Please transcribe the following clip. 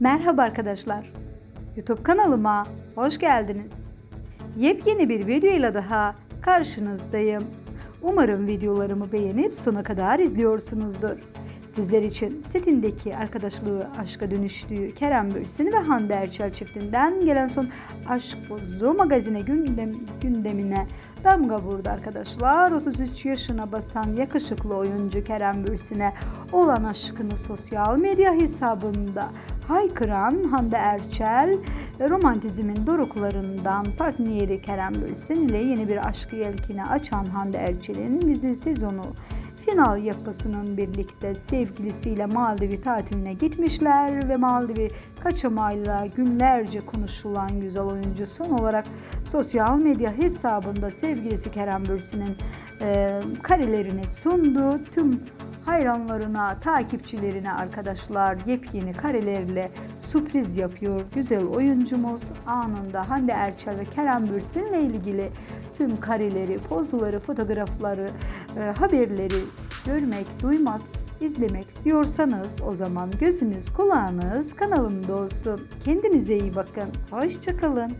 Merhaba arkadaşlar. YouTube kanalıma hoş geldiniz. Yepyeni bir videoyla daha karşınızdayım. Umarım videolarımı beğenip sona kadar izliyorsunuzdur. Sizler için setindeki arkadaşlığı aşka dönüştüğü Kerem Bürsin ve Hande Erçel çiftinden gelen son Aşk Bozu magazine gündem, gündemine damga vurdu arkadaşlar. 33 yaşına basan yakışıklı oyuncu Kerem Bürsin'e olan aşkını sosyal medya hesabında haykıran Hande Erçel romantizmin doruklarından partneri Kerem Bürsin ile yeni bir aşkı yelkini açan Hande Erçel'in dizi sezonu final yapısının birlikte sevgilisiyle Maldiv'i tatiline gitmişler ve Maldiv'i kaçamayla günlerce konuşulan güzel oyuncu son olarak sosyal medya hesabında sevgilisi Kerem Bürsin'in e, karelerini sundu. Tüm hayranlarına, takipçilerine arkadaşlar yepyeni karelerle sürpriz yapıyor. Güzel oyuncumuz anında Hande Erçel ve Kerem Bürsin'le ilgili tüm kareleri, pozları, fotoğrafları, e, haberleri görmek, duymak, izlemek istiyorsanız o zaman gözünüz, kulağınız kanalımda olsun. Kendinize iyi bakın. Hoşçakalın.